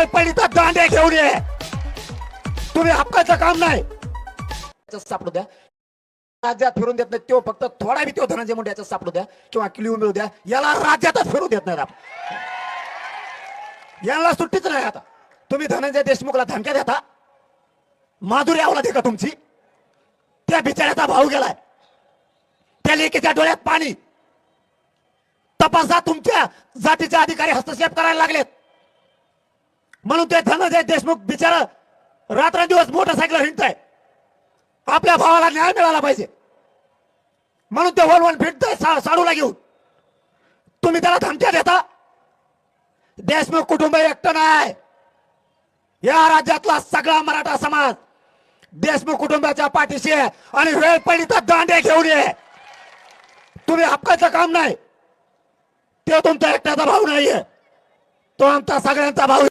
वेळ पडली तर दांडे घेऊन ये. तुम्ही हक्काचं काम नाही. सापडू द्या. राज्यात फिरून देत नाही तो फक्त थोडा बी तो धनंजय मुंडे याच्यात सापडू द्या किंवा किलिओ मिळू द्या याला राज्यातच फिरू देत नाही आपण. याला सुट्टीच नाही आता. तुम्ही धनंजय देशमुखला धमक्या देता. माधुरी आवला का तुमची. त्या बिचाऱ्याचा भाऊ गेलाय. त्या लेकीच्या डोळ्यात पाणी. तपासा तुमच्या जातीचे अधिकारी हस्तक्षेप करायला लागलेत. म्हणून ते धनंजय देशमुख बिचारा रात्रंदिवस मोटरसायकल हिंडताय. आपल्या भावाला न्याय मिळाला पाहिजे. म्हणून ते वन वन फिरतोय साडूला घेऊन. तुम्ही त्याला धमक्या देता? देशमुख कुटुंब एकटं नाही. या राज्यातला सगळा मराठा समाज देशमुख कुटुंबाच्या पाठीशी आहे आणि वेळ पडली तर दांडे घेऊन ये. तुम्ही हक्काचं काम नाही. ते तुमचा एकट्याचा भाऊ नाहीये. तो आमचा सगळ्यांचा भाऊ